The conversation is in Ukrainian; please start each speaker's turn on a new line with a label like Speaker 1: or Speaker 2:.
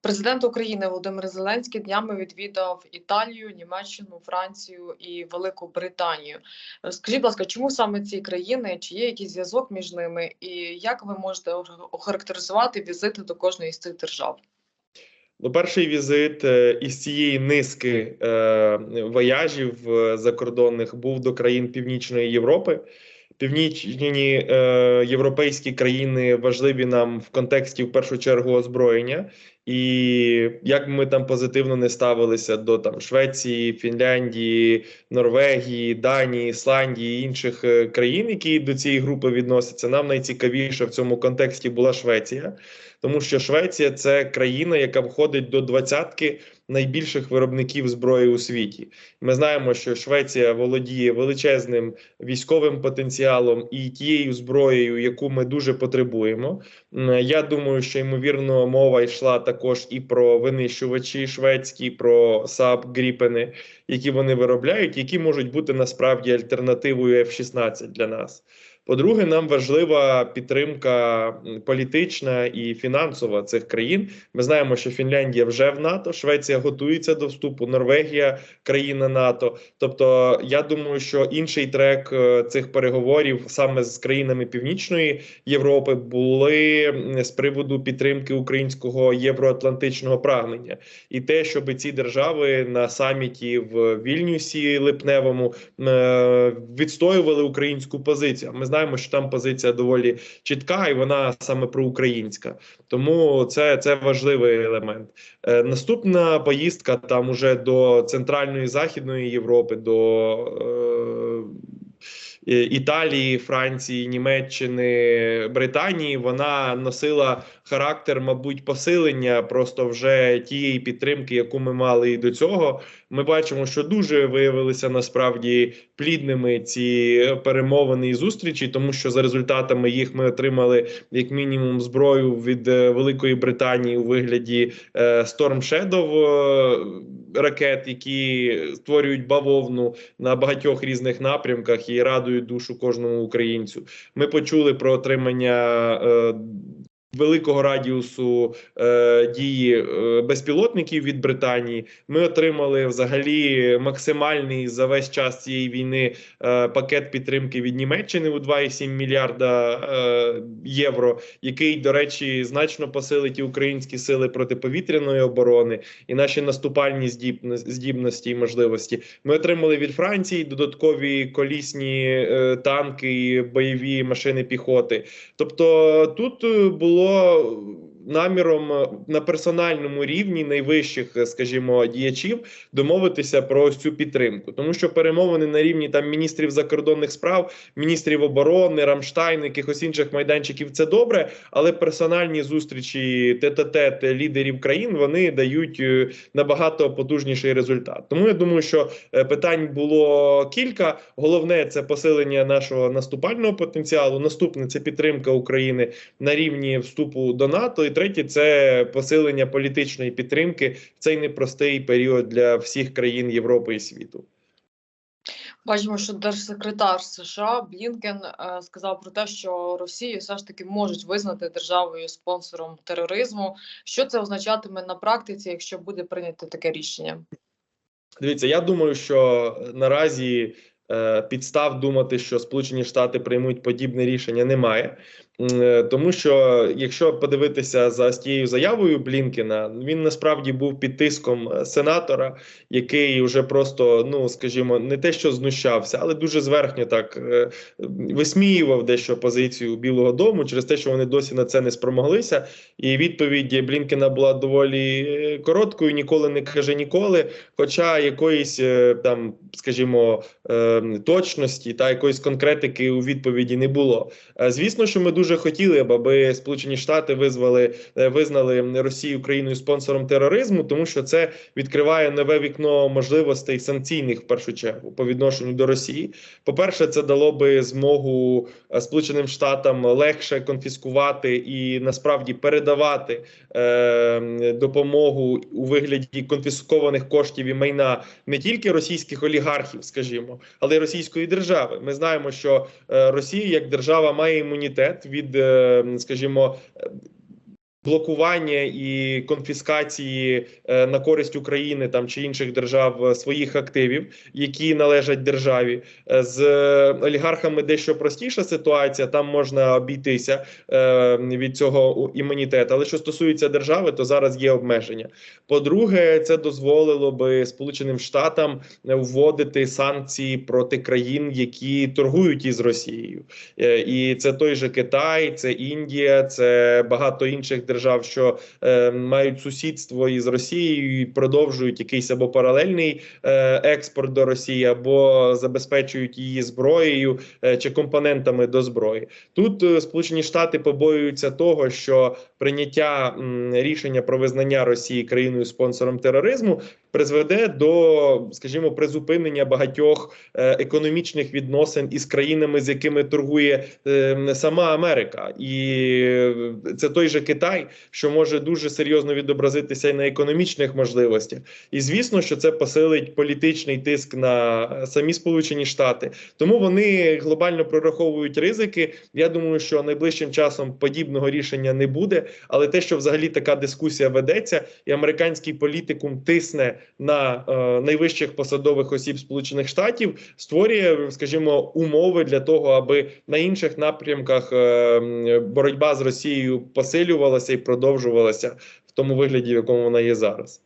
Speaker 1: Президент України Володимир Зеленський днями відвідав Італію, Німеччину, Францію і Велику Британію. Скажіть, будь ласка, чому саме ці країни? Чи є якийсь зв'язок між ними? І як ви можете охарактеризувати візити до кожної з цих держав?
Speaker 2: Ну, перший візит е, із цієї низки е, вояжів е, закордонних був до країн Північної Європи. Північні е, європейські країни важливі нам в контексті в першу чергу озброєння. І як ми там позитивно не ставилися до там Швеції, Фінляндії, Норвегії, Данії, Ісландії і інших е, країн, які до цієї групи відносяться, нам найцікавіше в цьому контексті була Швеція, тому що Швеція це країна, яка входить до двадцятки найбільших виробників зброї у світі. Ми знаємо, що Швеція володіє величезним військовим потенціалом і тією зброєю, яку ми дуже потребуємо. Я думаю, що ймовірно мова йшла також і про винищувачі шведські, про САП Гріпени, які вони виробляють, які можуть бути насправді альтернативою F-16 для нас. По-друге, нам важлива підтримка політична і фінансова цих країн. Ми знаємо, що Фінляндія вже в НАТО, Швеція готується до вступу, Норвегія країна НАТО. Тобто, я думаю, що інший трек е, цих переговорів саме з країнами Північної Європи були з приводу підтримки українського євроатлантичного прагнення, і те, щоб ці держави на саміті в Вільнюсі липневому е, відстоювали українську позицію. Ми знаємо, що там позиція доволі чітка, і вона саме проукраїнська. Тому це, це важливий елемент. Е, наступна поїздка там уже до центральної західної Європи, до е, Італії, Франції, Німеччини, Британії. Вона носила характер, мабуть, посилення просто вже тієї підтримки, яку ми мали і до цього. Ми бачимо, що дуже виявилися насправді плідними ці перемовини і зустрічі, тому що за результатами їх ми отримали як мінімум зброю від е, Великої Британії у вигляді е, Storm Shadow е, ракет, які створюють бавовну на багатьох різних напрямках і радують душу кожному українцю. Ми почули про отримання. Великого радіусу е, дії е, безпілотників від Британії ми отримали взагалі максимальний за весь час цієї війни е, пакет підтримки від Німеччини у 2,7 мільярда е, євро, який, до речі, значно посилить і українські сили протиповітряної оборони і наші наступальні здібно- здібності і можливості. Ми отримали від Франції додаткові колісні е, танки, і бойові машини піхоти. Тобто тут е, tuo наміром е, на персональному рівні найвищих, е, скажімо, діячів домовитися про цю підтримку, тому що перемовини на рівні там міністрів закордонних справ, міністрів оборони, Рамштайн, якихось інших майданчиків це добре, але персональні зустрічі тет-а-тет лідерів країн вони дають е, набагато потужніший результат. Тому я думаю, що питань було кілька. Головне це посилення нашого наступального потенціалу. Наступне це підтримка України на рівні вступу до НАТО. І третє це посилення політичної підтримки в цей непростий період для всіх країн Європи і світу.
Speaker 1: Бачимо, що держсекретар США Блінкен е, сказав про те, що Росію все ж таки можуть визнати державою спонсором тероризму. Що це означатиме на практиці, якщо буде прийнято таке рішення?
Speaker 2: Дивіться, я думаю, що наразі е, підстав думати, що Сполучені Штати приймуть подібне рішення, немає. Е, Тому що якщо подивитися за тією заявою Блінкена, він насправді був під тиском е, сенатора, який вже просто, ну скажімо, не те, що знущався, але дуже зверхньо так е, висміював дещо позицію Білого Дому через те, що вони досі на це не спромоглися. І відповідь Блінкена була доволі короткою: ніколи не каже ніколи. Хоча якоїсь там, скажімо, точності та якоїсь конкретики у відповіді не було. Звісно, що ми дуже хотіли б, аби Сполучені Штати визвали е, визнали Росію країною спонсором тероризму, тому що це відкриває нове вікно можливостей санкційних в першу чергу по відношенню до Росії. По перше, це дало би змогу е, Сполученим Штатам легше конфіскувати і насправді передавати е, допомогу у вигляді конфіскованих коштів і майна не тільки російських олігархів, скажімо, але й російської держави. Ми знаємо, що е, Росія як держава має імунітет від, е, скажімо, блокування і конфіскації е, на користь України там чи інших держав е, своїх активів, які належать державі. Е, З е, олігархами дещо простіша ситуація, там можна обійтися е, від цього імунітету. Але що стосується держави, то зараз є обмеження. По-друге, це дозволило би Сполученим Штатам вводити санкції проти країн, які торгують із Росією. Е, І це той же Китай, це Індія, це багато інших держав, що е, мають сусідство із Росією і продовжують якийсь або паралельний е, експорт до Росії, або забезпечують її зброєю е, чи компонентами до зброї. Тут е, Сполучені Штати побоюються того, що прийняття м, рішення про визнання Росії країною спонсором тероризму призведе до, скажімо, призупинення багатьох е, економічних відносин із країнами, з якими торгує е, сама Америка, і це той же Китай, що може дуже серйозно відобразитися і на економічних можливостях. І звісно, що це посилить політичний тиск на самі Сполучені Штати. Тому вони глобально прораховують ризики. Я думаю, що найближчим часом подібного рішення не буде. Але те, що взагалі така дискусія ведеться, і американський політикум тисне на е, найвищих посадових осіб Сполучених Штатів, створює, скажімо, умови для того, аби на інших напрямках е, боротьба з Росією посилювалася і продовжувалася в тому вигляді, в якому вона є зараз.